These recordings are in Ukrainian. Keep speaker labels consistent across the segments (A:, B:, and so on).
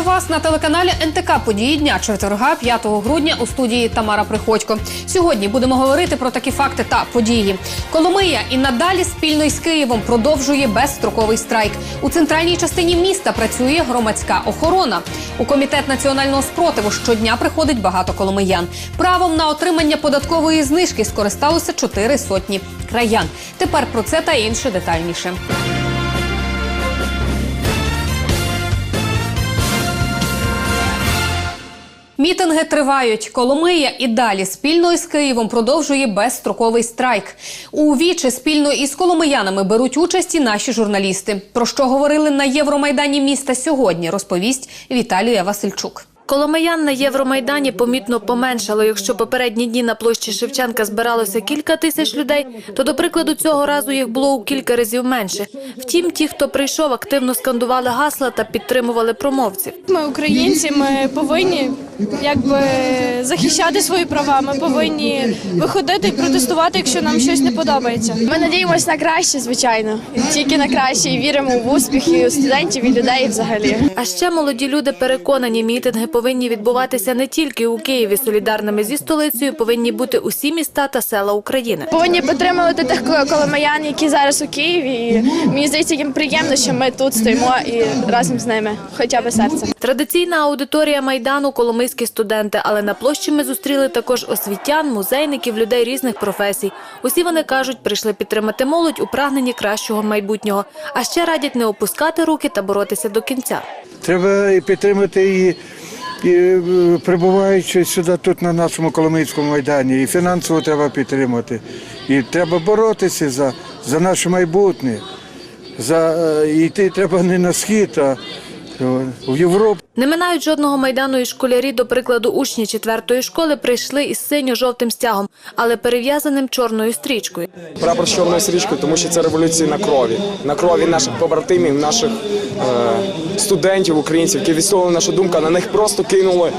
A: Вітаю вас на телеканалі НТК Події дня четверга 5 грудня у студії Тамара Приходько. Сьогодні будемо говорити про такі факти та події. Коломия і надалі спільно із Києвом продовжує безстроковий страйк. У центральній частині міста працює громадська охорона. У комітет національного спротиву щодня приходить багато коломиян. Правом на отримання податкової знижки скористалося чотири сотні краян. Тепер про це та інше детальніше. Мітинги тривають. Коломия і далі спільно із Києвом продовжує безстроковий страйк. У вічі спільно із коломиянами беруть участь і наші журналісти. Про що говорили на Євромайдані міста сьогодні, розповість Віталія Васильчук.
B: Коломиян на Євромайдані помітно поменшало. Якщо попередні дні на площі Шевченка збиралося кілька тисяч людей, то до прикладу цього разу їх було у кілька разів менше. Втім, ті, хто прийшов, активно скандували гасла та підтримували промовців.
C: Ми українці, ми повинні якби захищати свої права. Ми повинні виходити і протестувати, якщо нам щось не подобається.
D: Ми надіємося на краще, звичайно. Тільки на краще і віримо в успіх і у студентів, і людей взагалі.
B: А ще молоді люди переконані, мітинги повинні відбуватися не тільки у Києві. Солідарними зі столицею повинні бути усі міста та села України.
D: Повинні підтримувати тих коломиян, які зараз у Києві. І мені здається, їм приємно, що ми тут стоїмо і разом з ними, хоча б серцем.
B: Традиційна аудиторія майдану коломийські студенти, але на площі ми зустріли також освітян, музейників, людей різних професій. Усі вони кажуть, прийшли підтримати молодь у прагненні кращого майбутнього. А ще радять не опускати руки та боротися до кінця.
E: Треба і підтримати і, і е, прибуваючи сюди тут на нашому Коломийському майдані, і фінансово треба підтримати. І треба боротися за, за наше майбутнє. За, е, йти треба не на схід, а в Європу.
B: Не минають жодного майдану і школярі, до прикладу, учні четвертої школи прийшли із синьо-жовтим стягом, але перев'язаним чорною стрічкою.
F: Прапор з чорною стрічкою, тому що це революція на крові, на крові наших побратимів, наших е, студентів, українців, які відстоювали нашу думку, на них просто кинули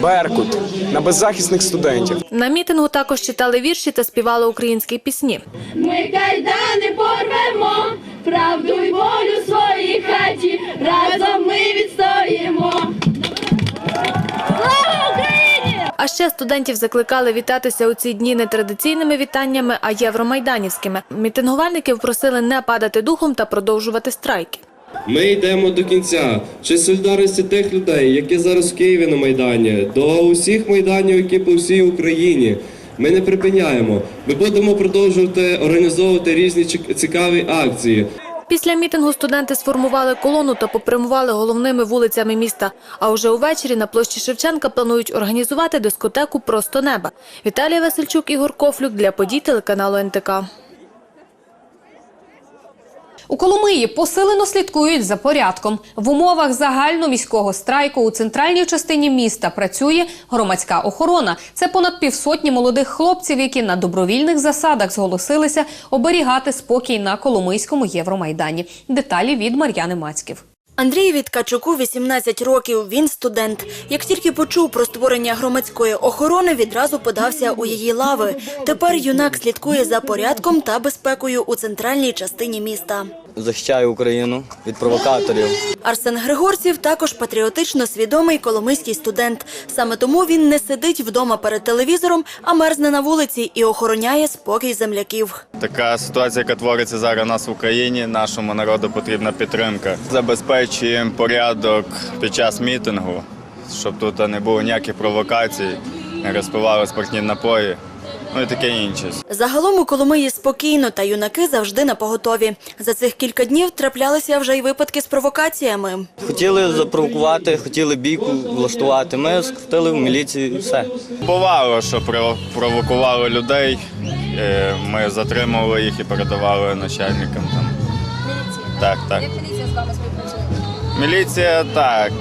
F: беркут на беззахисних студентів.
B: На мітингу також читали вірші та співали українські пісні.
G: Ми кайдани порвемо, правду й волю в своїй хаті, разом ми відстоїмо. Слава Україні!
B: А ще студентів закликали вітатися у ці дні не традиційними вітаннями, а євромайданівськими. Мітингувальників просили не падати духом та продовжувати страйки.
H: Ми йдемо до кінця. Честь солідарності тих людей, які зараз в Києві на Майдані, до усіх майданів, які по всій Україні. Ми не припиняємо. Ми будемо продовжувати організовувати різні цікаві акції.
B: Після мітингу студенти сформували колону та попрямували головними вулицями міста. А уже увечері на площі Шевченка планують організувати дискотеку Просто неба. Віталія Васильчук, Ігор Кофлюк для подій телеканалу НТК.
A: У Коломиї посилено слідкують за порядком. В умовах загальноміського страйку у центральній частині міста працює громадська охорона. Це понад півсотні молодих хлопців, які на добровільних засадах зголосилися оберігати спокій на Коломийському Євромайдані. Деталі від Мар'яни Мацьків.
I: Андрію Ткачуку 18 років. Він студент. Як тільки почув про створення громадської охорони, відразу подався у її лави. Тепер юнак слідкує за порядком та безпекою у центральній частині міста.
J: Захищаю Україну від провокаторів.
I: Арсен Григорців також патріотично свідомий коломийський студент. Саме тому він не сидить вдома перед телевізором, а мерзне на вулиці і охороняє спокій земляків.
K: Така ситуація, яка твориться зараз у нас в Україні, нашому народу потрібна підтримка. Забезпечуємо порядок під час мітингу, щоб тут не було ніяких провокацій, не розпивали спиртні напої, ну і таке інше.
I: Загалом у Коломиї спокійно, та юнаки завжди на поготові. За цих кілька днів траплялися вже й випадки з провокаціями.
J: Хотіли запровокувати, хотіли бійку влаштувати. Ми скрутили в міліцію і все.
K: Бувало, що прово- провокували людей. е, Ми затримували їх і передавали начальникам. Там. Так, так. Як міліція з вами співпрацює? Міліція так,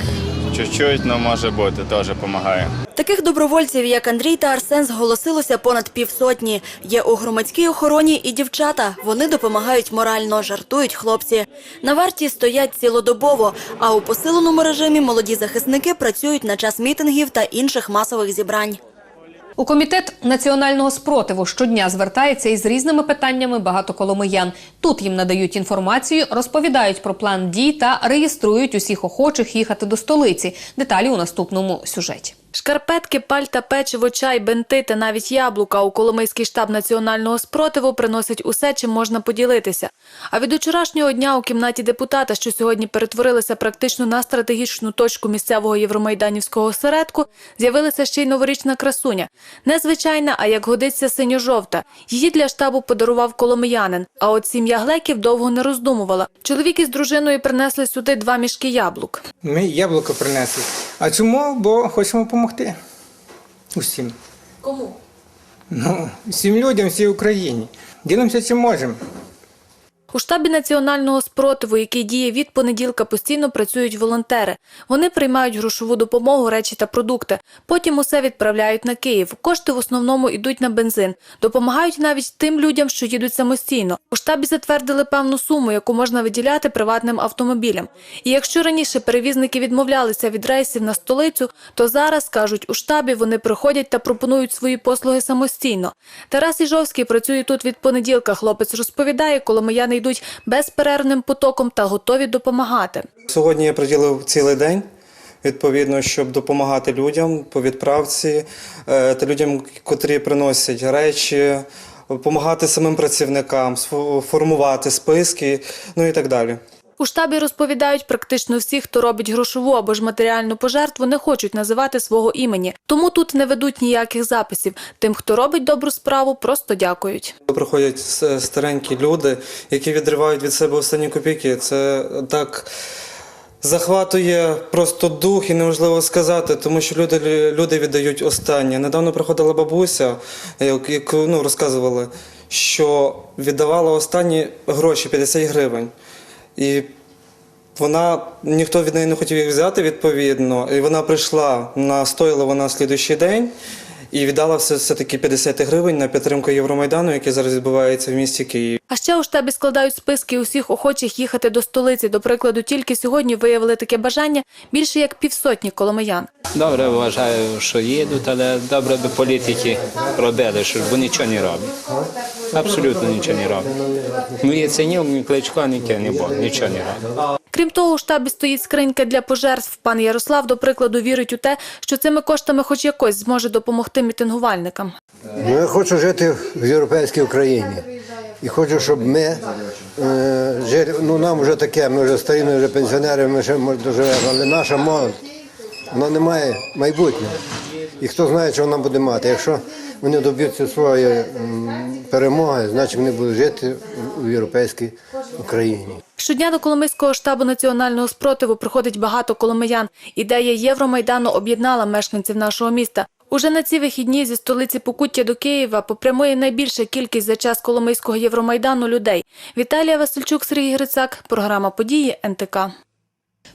K: чуть-чуть, але може бути, теж допомагає.
I: Таких добровольців, як Андрій та Арсен, зголосилося понад півсотні. Є у громадській охороні і дівчата. Вони допомагають морально, жартують хлопці. На варті стоять цілодобово, а у посиленому режимі молоді захисники працюють на час мітингів та інших масових зібрань.
A: У комітет національного спротиву щодня звертається із різними питаннями багато коломиян. Тут їм надають інформацію, розповідають про план дій та реєструють усіх охочих їхати до столиці. Деталі у наступному сюжеті.
B: Шкарпетки, пальта, печиво, чай, бенти та навіть яблука у Коломийський штаб національного спротиву приносять усе, чим можна поділитися. А від вчорашнього дня у кімнаті депутата, що сьогодні перетворилася практично на стратегічну точку місцевого євромайданівського осередку, з'явилася ще й новорічна красуня. Не звичайна, а як годиться синьо-жовта. Її для штабу подарував коломиянин. А от сім'я глеків довго не роздумувала. Чоловік із дружиною принесли сюди два мішки яблук.
L: Ми яблуко принесли. А чому? Бо хочемо допомогти усім.
B: Кому?
L: Ну, всім людям, всій Україні. Ділимося чим можемо.
B: У штабі національного спротиву, який діє від понеділка, постійно працюють волонтери. Вони приймають грошову допомогу, речі та продукти. Потім усе відправляють на Київ. Кошти в основному йдуть на бензин. Допомагають навіть тим людям, що їдуть самостійно. У штабі затвердили певну суму, яку можна виділяти приватним автомобілям. І якщо раніше перевізники відмовлялися від рейсів на столицю, то зараз кажуть у штабі вони приходять та пропонують свої послуги самостійно. Тарас Іжовський працює тут від понеділка. Хлопець розповідає, коломияни йдуть безперервним потоком та готові допомагати.
M: Сьогодні я приділив цілий день. Відповідно, щоб допомагати людям по відправці е, та людям, котрі приносять речі, допомагати самим працівникам, формувати списки, ну і так далі.
B: У штабі розповідають, практично всі, хто робить грошову або ж матеріальну пожертву, не хочуть називати свого імені. Тому тут не ведуть ніяких записів. Тим, хто робить добру справу, просто дякують.
M: Приходять старенькі люди, які відривають від себе останні копійки. Це так захватує просто дух і неможливо сказати, тому що люди, люди віддають останнє. Недавно приходила бабуся, яку ну, розказували, що віддавала останні гроші 50 гривень. І вона ніхто від неї не хотів їх взяти відповідно. І вона прийшла на стойло вона слідуючий день і віддала все, все таки 50 гривень на підтримку Євромайдану, який зараз відбувається в місті Києві.
B: А ще у штабі складають списки усіх охочих їхати до столиці. До прикладу, тільки сьогодні виявили таке бажання більше як півсотні коломиян.
N: Добре вважаю, що їдуть, але добре би політики робили, щоб бо нічого не роблять. Абсолютно нічого не роблять. Ну, ні Кличко, ні те, ні Бог, нічого не роблять.
B: Крім того, у штабі стоїть скринька для пожертв. Пан Ярослав, до прикладу, вірить у те, що цими коштами хоч якось зможе допомогти мітингувальникам.
O: Ну, я хочу жити в європейській Україні. І хочу, щоб ми е, жили, ну нам вже таке, ми вже старі, ми вже пенсіонери, ми ще може доживемо, але наша молодь, вона не має майбутнього. І хто знає, що вона буде мати. Якщо вони доб'ються своєї перемоги, значить вони будуть жити у європейській Україні.
B: Щодня до Коломийського штабу національного спротиву приходить багато коломиян. Ідея Євромайдану об'єднала мешканців нашого міста. Уже на ці вихідні зі столиці Покуття до Києва попрямує найбільша кількість за час Коломийського Євромайдану людей. Віталія Васильчук, Сергій Грицак, програма події НТК.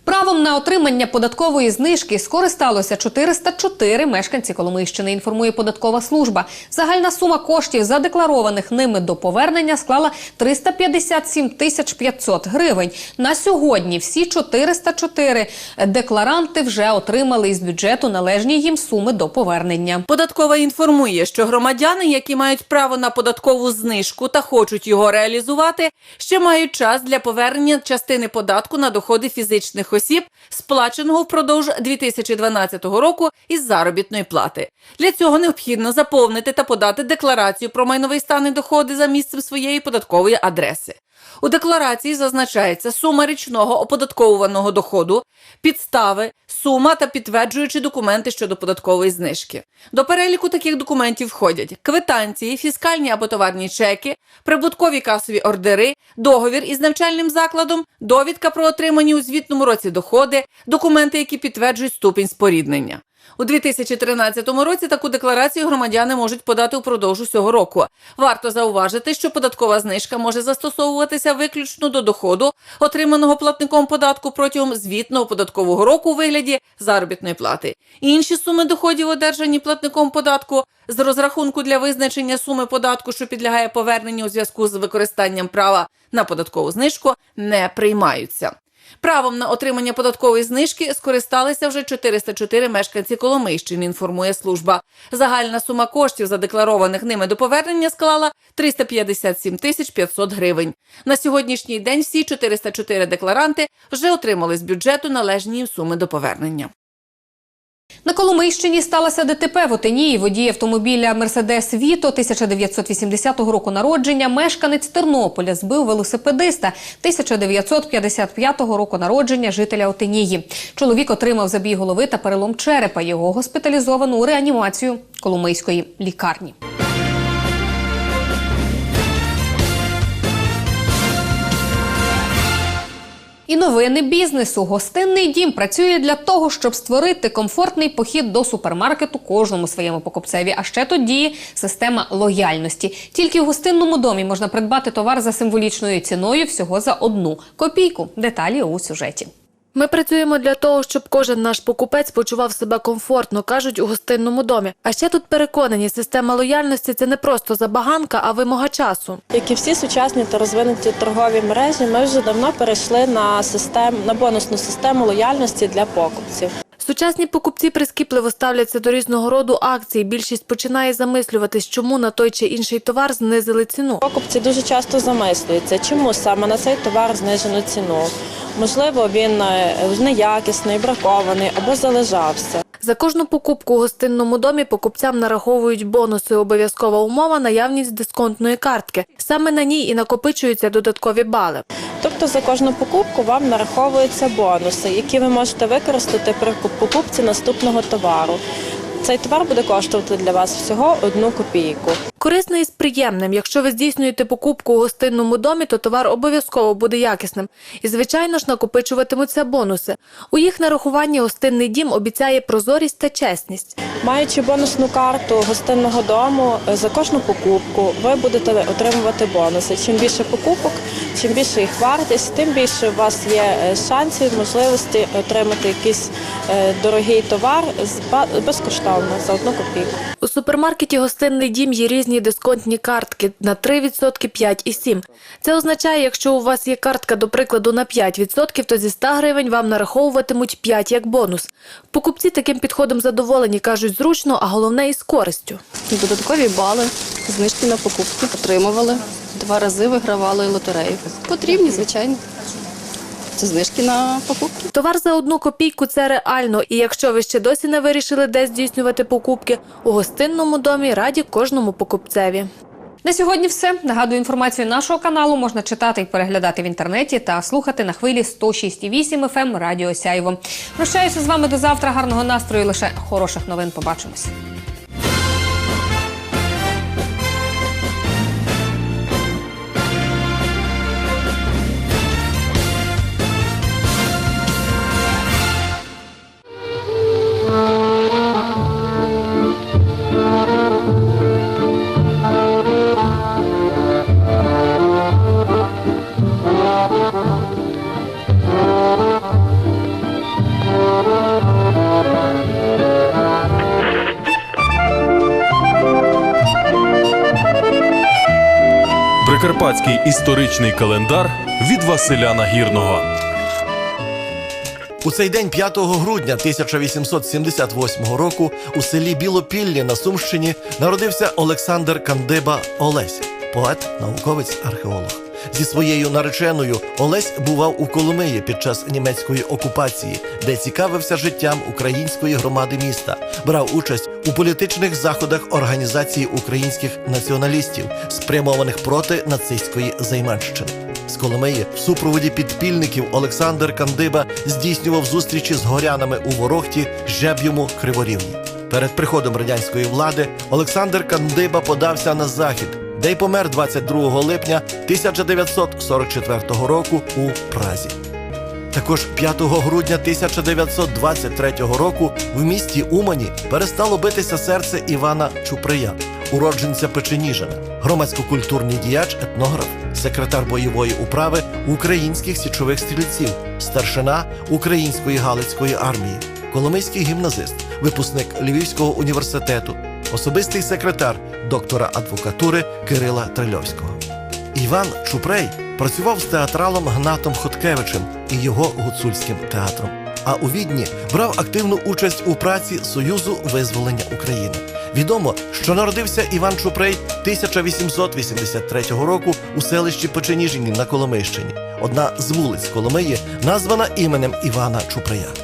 A: Правом на отримання податкової знижки скористалося 404 мешканці Коломийщини, інформує податкова служба. Загальна сума коштів, задекларованих ними до повернення, склала 357 тисяч 500 гривень. На сьогодні всі 404 декларанти вже отримали із бюджету належні їм суми до повернення.
P: Податкова інформує, що громадяни, які мають право на податкову знижку та хочуть його реалізувати, ще мають час для повернення частини податку на доходи фізичних осіб, сплаченого впродовж 2012 року із заробітної плати. Для цього необхідно заповнити та подати декларацію про майновий стан і доходи за місцем своєї податкової адреси. У декларації зазначається сума річного оподатковуваного доходу, підстави, сума та підтверджуючі документи щодо податкової знижки. До переліку таких документів входять квитанції, фіскальні або товарні чеки, прибуткові касові ордери, договір із навчальним закладом, довідка про отримані у звітному році доходи, документи, які підтверджують ступінь споріднення. У 2013 році таку декларацію громадяни можуть подати упродовж усього року. Варто зауважити, що податкова знижка може застосовуватися виключно до доходу, отриманого платником податку протягом звітного податкового року у вигляді заробітної плати. Інші суми доходів, одержані платником податку, з розрахунку для визначення суми податку, що підлягає поверненню у зв'язку з використанням права на податкову знижку, не приймаються. Правом на отримання податкової знижки скористалися вже 404 мешканці Коломийщини, інформує служба. Загальна сума коштів, задекларованих ними до повернення, склала 357 тисяч 500 гривень. На сьогоднішній день всі 404 декларанти вже отримали з бюджету належні їм суми до повернення.
A: На Коломийщині сталося ДТП в Отинії. Водій автомобіля Мерседес Віто 1980 року народження. Мешканець Тернополя збив велосипедиста 1955 року народження жителя Отинії. Чоловік отримав забій голови та перелом черепа. Його госпіталізовано у реанімацію Коломийської лікарні. І новини бізнесу. Гостинний дім працює для того, щоб створити комфортний похід до супермаркету кожному своєму покупцеві. А ще тут діє система лояльності. Тільки в гостинному домі можна придбати товар за символічною ціною всього за одну копійку. Деталі у сюжеті.
B: Ми працюємо для того, щоб кожен наш покупець почував себе комфортно, кажуть у гостинному домі. А ще тут переконані, система лояльності це не просто забаганка, а вимога часу.
Q: Як і всі сучасні та розвинуті торгові мережі, ми вже давно перейшли на систем на бонусну систему лояльності для покупців.
B: Сучасні покупці прискіпливо ставляться до різного роду акцій. Більшість починає замислюватись, чому на той чи інший товар знизили ціну.
Q: Покупці дуже часто замислюються, чому саме на цей товар знижено ціну. Можливо, він е, неякісний, бракований або залежався.
B: За кожну покупку у гостинному домі покупцям нараховують бонуси. Обов'язкова умова наявність дисконтної картки. Саме на ній і накопичуються додаткові бали.
Q: Тобто за кожну покупку вам нараховуються бонуси, які ви можете використати при покупці наступного товару. Цей товар буде коштувати для вас всього одну копійку.
B: Корисне і з приємним. Якщо ви здійснюєте покупку у гостинному домі, то товар обов'язково буде якісним. І, звичайно ж, накопичуватимуться бонуси. У їх нарахуванні гостинний дім обіцяє прозорість та чесність.
Q: Маючи бонусну карту гостинного дому, е, за кожну покупку ви будете отримувати бонуси. Чим більше покупок, чим більше їх вартість, тим більше у вас є е, шансів, можливості отримати якийсь е, дорогий товар з- ба- безкоштовно за одну копійку.
B: У супермаркеті гостинний дім є різні дисконтні картки на 3%, 5 і 7. Це означає, якщо у вас є картка, до прикладу, на 5%, то зі 100 гривень вам нараховуватимуть 5 як бонус. Покупці таким підходом задоволені, кажуть, зручно, а головне і з користю.
R: Додаткові бали, знижки на покупки отримували. Два рази вигравали лотерею. Потрібні, звичайно. Це знижки на покупки.
B: Товар за одну копійку це реально. І якщо ви ще досі не вирішили, де здійснювати покупки, у гостинному домі раді кожному покупцеві.
A: На сьогодні все. Нагадую, інформацію нашого каналу можна читати і переглядати в інтернеті та слухати на хвилі 106,8 FM Радіо Сяйво. Прощаюся з вами до завтра. Гарного настрою. Лише хороших новин. Побачимось.
S: Прикарпатський історичний календар від Василя Нагірного.
T: У цей день 5 грудня 1878 року у селі Білопіллі на Сумщині народився Олександр Кандиба Олесь, поет, науковець, археолог. Зі своєю нареченою Олесь бував у Коломиї під час німецької окупації, де цікавився життям української громади міста, брав участь у політичних заходах організації українських націоналістів, спрямованих проти нацистської займанщини. З Коломиї в супроводі підпільників Олександр Кандиба здійснював зустрічі з горянами у Ворохті, Жеб'єму, Криворівні. Перед приходом радянської влади Олександр Кандиба подався на захід, де й помер 22 липня 1944 року у Празі. Також 5 грудня 1923 року в місті Умані перестало битися серце Івана Чуприя, уродженця Печеніжина, громадсько-культурний діяч, етнограф, секретар бойової управи українських січових стрільців, старшина Української Галицької армії, коломийський гімназист, випускник Львівського університету, особистий секретар доктора адвокатури Кирила Трильовського. Іван Чупрей працював з театралом Гнатом Хоткевичем і його гуцульським театром. А у Відні брав активну участь у праці Союзу визволення України. Відомо, що народився Іван Чупрей 1883 року у селищі Печеніжині на Коломийщині. Одна з вулиць Коломиї названа іменем Івана Чупрея.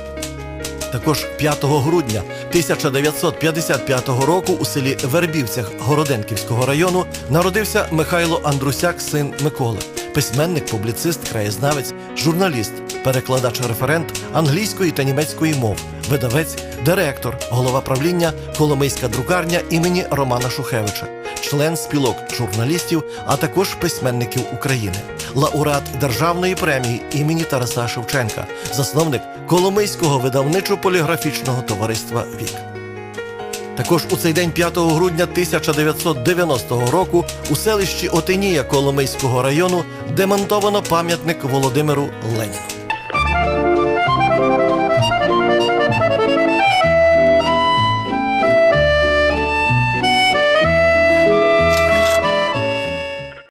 T: Також 5 грудня 1955 року у селі Вербівцях Городенківського району народився Михайло Андрусяк, син Миколи, письменник, публіцист, краєзнавець, журналіст, перекладач-референт англійської та німецької мов, видавець, директор, голова правління Коломийська друкарня імені Романа Шухевича, член спілок журналістів, а також письменників України, лауреат державної премії імені Тараса Шевченка, засновник Коломийського видавничо-поліграфічного товариства Вік. Також у цей день 5 грудня 1990 року у селищі Отинія Коломийського району демонтовано пам'ятник Володимиру Леніну.